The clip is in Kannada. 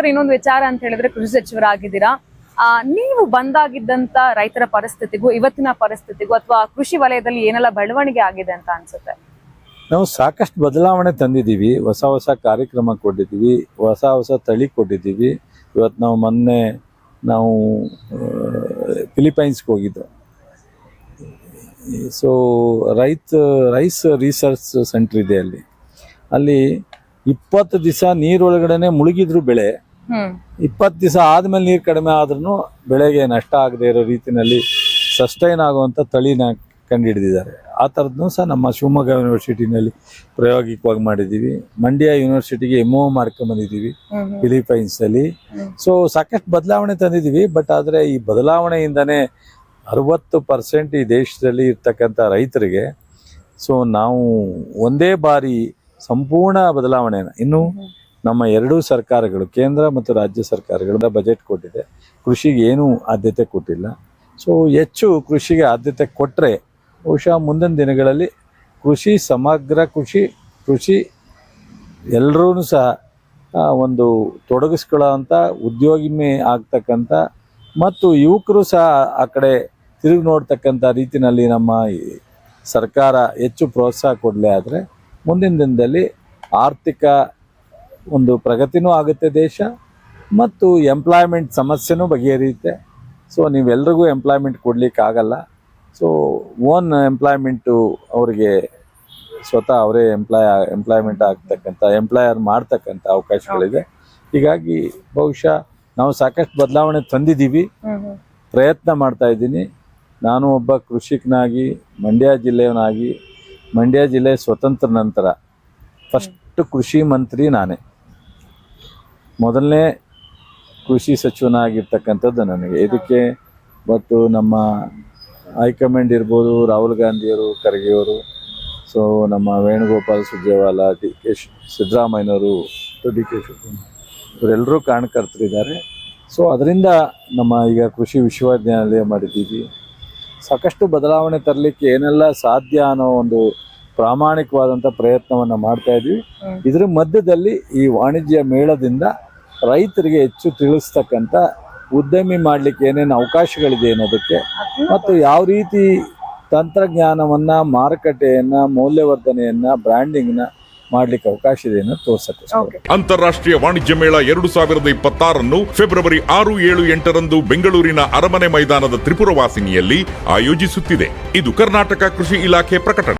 ಸರ್, ಇನ್ನೊಂದು ವಿಚಾರ ಅಂತ ಹೇಳಿದ್ರೆ ಕೃಷಿ ಸಚಿವರಾಗಿದ್ದೀರಾ? ನೀವು ಬಂದಾಗಿದ್ದಂತ ರೈತರ ಪರಿಸ್ಥಿತಿಗೂ, ಇವತ್ತಿನ ಪರಿಸ್ಥಿತಿಗೂ ಅಥವಾ ಕೃಷಿ ವಲಯದಲ್ಲಿ ಏನೆಲ್ಲ ಬೆಳವಣಿಗೆ ಆಗಿದೆ ಅಂತ ಅನ್ಸುತ್ತೆ? ನಾವು ಸಾಕಷ್ಟು ಬದಲಾವಣೆ ತಂದಿದ್ದೀವಿ. ಹೊಸ ಹೊಸ ಕಾರ್ಯಕ್ರಮ ಕೊಟ್ಟಿದ್ದೀವಿ. ಹೊಸ ಹೊಸ ತಳಿ ಕೊಟ್ಟಿದ್ದೀವಿ. ಇವತ್ತು ನಾವು ಮೊನ್ನೆ ನಾವು ಫಿಲಿಪೈನ್ಸ್ಗೆ ಹೋಗಿದ್ದು. ಸೊ ರೈತ ರೈಸ್ ರಿಸರ್ಚ್ ಸೆಂಟರ್ ಇದೆ ಅಲ್ಲಿ. ಅಲ್ಲಿ ಇಪ್ಪತ್ತು ದಿವಸ ನೀರೊಳಗಡೆ ಮುಳುಗಿದ್ರು ಬೆಳೆ. ಇಪ್ಪತ್ತು ದಿವಸ ಆದ್ಮೇಲೆ ನೀರು ಕಡಿಮೆ ಆದ್ರೂ ಬೆಳೆಗೆ ನಷ್ಟ ಆಗದೆ ಇರೋ ರೀತಿನಲ್ಲಿ ಸಸ್ಟೈನ್ ಆಗುವಂಥ ತಳಿನ ಕಂಡುಹಿಡಿದಿದ್ದಾರೆ ಆ ಥರದ್ದು ಸಹ ನಮ್ಮ ಶಿವಮೊಗ್ಗ ಯೂನಿವರ್ಸಿಟಿನಲ್ಲಿ ಪ್ರಾಯೋಗಿಕವಾಗಿ ಮಾಡಿದ್ದೀವಿ. ಮಂಡ್ಯ ಯೂನಿವರ್ಸಿಟಿಗೆ ಎಂ ಒ ಮಾಡ್ಕೊಂಬಂದಿದ್ದೀವಿ ಫಿಲಿಪೈನ್ಸ್. ಫಿಲಿಪೈನ್ಸಲ್ಲಿ ಸೊ ಸಾಕಷ್ಟು ಬದಲಾವಣೆ ತಂದಿದ್ದೀವಿ ಬಟ್ ಆದರೆ ಈ ಬದಲಾವಣೆಯಿಂದನೇ ಅರವತ್ತು ಪರ್ಸೆಂಟ್ ಈ ದೇಶದಲ್ಲಿ ಇರ್ತಕ್ಕಂಥ ರೈತರಿಗೆ ಸೊ ನಾವು ಒಂದೇ ಬಾರಿ ಸಂಪೂರ್ಣ ಬದಲಾವಣೆನ ಇನ್ನು ನಮ್ಮ ಎರಡೂ ಸರ್ಕಾರಗಳು, ಕೇಂದ್ರ ಮತ್ತು ರಾಜ್ಯ ಸರ್ಕಾರಗಳಿಂದ ಬಜೆಟ್ ಕೊಟ್ಟಿದೆ. ಕೃಷಿಗೆ ಏನೂ ಆದ್ಯತೆ ಕೊಟ್ಟಿಲ್ಲ. ಸೊ ಹೆಚ್ಚು ಕೃಷಿಗೆ ಆದ್ಯತೆ ಕೊಟ್ಟರೆ ಬಹುಶಃ ಮುಂದಿನ ದಿನಗಳಲ್ಲಿ ಕೃಷಿ, ಸಮಗ್ರ ಕೃಷಿ ಕೃಷಿ ಎಲ್ಲರೂ ಸಹ ಒಂದು ತೊಡಗಿಸ್ಕೊಳ್ಳೋಂಥ, ಉದ್ಯೋಗಿಮೆ ಆಗ್ತಕ್ಕಂಥ ಮತ್ತು ಯುವಕರು ಸಹ ಆ ಕಡೆ ತಿರುಗಿ ನೋಡ್ತಕ್ಕಂಥ ರೀತಿಯಲ್ಲಿ ನಮ್ಮ ಸರ್ಕಾರ ಹೆಚ್ಚು ಪ್ರೋತ್ಸಾಹ ಕೊಡಲೇ ಆದರೆ ಮುಂದಿನ ದಿನದಲ್ಲಿ ಆರ್ಥಿಕ ಒಂದು ಪ್ರಗತಿನೂ ಆಗುತ್ತೆ ದೇಶ, ಮತ್ತು ಎಂಪ್ಲಾಯ್ಮೆಂಟ್ ಸಮಸ್ಯೆನೂ ಬಗೆಹರಿಯುತ್ತೆ. ಸೊ ನೀವೆಲ್ರಿಗೂ ಎಂಪ್ಲಾಯ್ಮೆಂಟ್ ಕೊಡಲಿಕ್ಕಾಗಲ್ಲ. ಸೊ ಓನ್ ಎಂಪ್ಲಾಯ್ಮೆಂಟು ಅವರಿಗೆ ಸ್ವತಃ ಅವರೇ ಎಂಪ್ಲಾಯ್ ಎಂಪ್ಲಾಯ್ಮೆಂಟ್ ಆಗ್ತಕ್ಕಂಥ ಎಂಪ್ಲಾಯರ್ ಮಾಡ್ತಕ್ಕಂಥ ಅವಕಾಶಗಳಿದೆ. ಹೀಗಾಗಿ ಬಹುಶಃ ನಾವು ಸಾಕಷ್ಟು ಬದಲಾವಣೆ ತಂದಿದ್ದೀವಿ. ಪ್ರಯತ್ನ ಮಾಡ್ತಾ ಇದ್ದೀನಿ. ನಾನು ಒಬ್ಬ ಕೃಷಿಕನಾಗಿ, ಮಂಡ್ಯ ಜಿಲ್ಲೆಯವನಾಗಿ, ಮಂಡ್ಯ ಜಿಲ್ಲೆ ಸ್ವತಂತ್ರ ನಂತರ. ಫಸ್ಟ್ ಕೃಷಿ ಮಂತ್ರಿ ನಾನೇ. ಮೊದಲನೇ ಕೃಷಿ ಸಚಿವನಾಗಿರ್ತಕ್ಕಂಥದ್ದು ನನಗೆ. ಇದಕ್ಕೆ ಮತ್ತು ನಮ್ಮ ಹೈಕಮಾಂಡ್ ಇರ್ಬೋದು ರಾಹುಲ್ ಗಾಂಧಿಯವರು ಖರ್ಗೆಯವರು ಸೊ ನಮ್ಮ Venugopal Surjewala D K she ಸಿದ್ದರಾಮಯ್ಯನವರು ಡಿ ಕೆ ಶಿವಕುಮಾರ್. ಇವರೆಲ್ಲರೂ ಕಾರಣಕರ್ತರಿದ್ದಾರೆ ಸೊ ಅದರಿಂದ ನಮ್ಮ ಈಗ ಕೃಷಿ ವಿಶ್ವವಿದ್ಯಾನಿಲಯ ಮಾಡಿದ್ದೀವಿ. ಸಾಕಷ್ಟು ಬದಲಾವಣೆ ತರಲಿಕ್ಕೆ ಏನೆಲ್ಲ ಸಾಧ್ಯ ಅನ್ನೋ ಒಂದು ಪ್ರಾಮಾಣಿಕವಾದಂಥ ಪ್ರಯತ್ನವನ್ನು ಮಾಡ್ತಾ ಇದ್ವಿ. ಇದರ ಮಧ್ಯದಲ್ಲಿ ಈ ವಾಣಿಜ್ಯ ಮೇಳದಿಂದ ರೈತರಿಗೆ ಹೆಚ್ಚು ತಿಳಿಸ್ತಕ್ಕಂಥ ಉದ್ಯಮಿ ಮಾಡಲಿಕ್ಕೆ ಏನೇನು ಅವಕಾಶಗಳಿದೆ ಅನ್ನೋದಕ್ಕೆ ಮತ್ತು ಯಾವ ರೀತಿ ತಂತ್ರಜ್ಞಾನವನ್ನ ಮಾರುಕಟ್ಟೆಯನ್ನು ಮೌಲ್ಯವರ್ಧನೆಯನ್ನ ಬ್ರ್ಯಾಂಡಿಂಗ್ನ ಮಾಡ್ಲಿಕ್ಕೆ ಅವಕಾಶ ಇದೆ ಅನ್ನೋದು ತೋರಿಸುತ್ತೆ ಅಂತಾರಾಷ್ಟ್ರೀಯ ವಾಣಿಜ್ಯ ಮೇಳ ಎರಡು ಸಾವಿರದ ಇಪ್ಪತ್ತಾರನ್ನು ಫೆಬ್ರವರಿ ಆರು ಏಳು ಎಂಟರಂದು ಬೆಂಗಳೂರಿನ ಅರಮನೆ ಮೈದಾನದ ತ್ರಿಪುರವಾಸಿನಿಯಲ್ಲಿ ಆಯೋಜಿಸುತ್ತಿದೆ. ಇದು ಕರ್ನಾಟಕ ಕೃಷಿ ಇಲಾಖೆ ಪ್ರಕಟಣೆ.